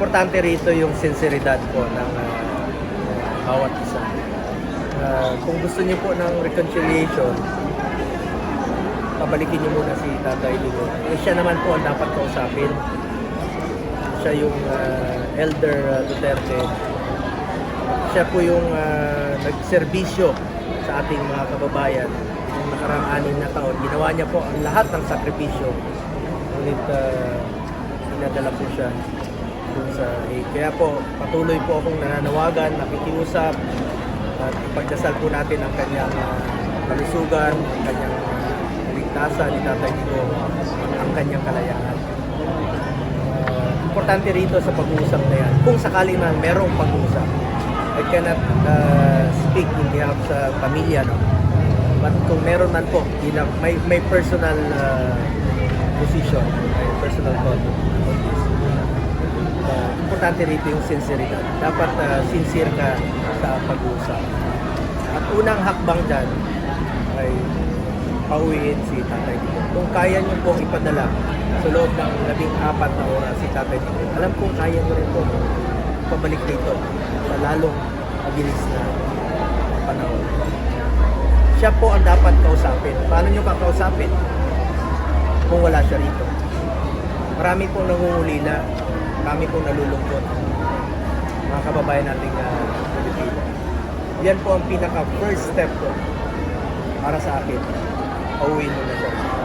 importante rito yung sinseridad po ng ah, bawat isa. Ah, kung gusto niyo po ng reconciliation, pabalikin niyo muna si Tatay Ligo. Eh, siya naman po ang dapat kausapin. Siya yung ah, elder ah, Duterte. Siya po yung ah, nagserbisyo sa ating mga kababayan ng nakaraang anin na taon. Ginawa niya po ang lahat ng sakripisyo. Ngunit uh, pinadala po siya dun sa eh, Kaya po, patuloy po akong nananawagan, nakikiusap, at ipagdasal po natin ang kanyang uh, kalusugan, ang kanyang kaligtasan ni Tatay Digo, ang kanyang kalayaan. Uh, importante rito sa pag-uusap na yan, kung sakali man merong pag-uusap, I cannot uh, speak in behalf sa pamilya, no? But kung meron man po, yun ang- may, may personal uh, position, may personal thought. Importante rito yung sinceridad. Dapat uh, sincere ka sa pag-uusap. At unang hakbang dyan ay pauwiin si Tatay Digong. Kung kaya niyo pong ipadala sa loob ng labing apat na oras si Tatay Digong, alam kong kaya niyo rin po pabalik dito sa lalong mabilis na panahon. Siya po ang dapat kausapin. Paano niyo kakausapin kung wala siya rito? Marami pong nangungulila, marami pong nalulungkot. Mga kababayan nating uh, Pilipino. Yan po ang pinaka first step ko para sa akin. Pauwiin mo na siya.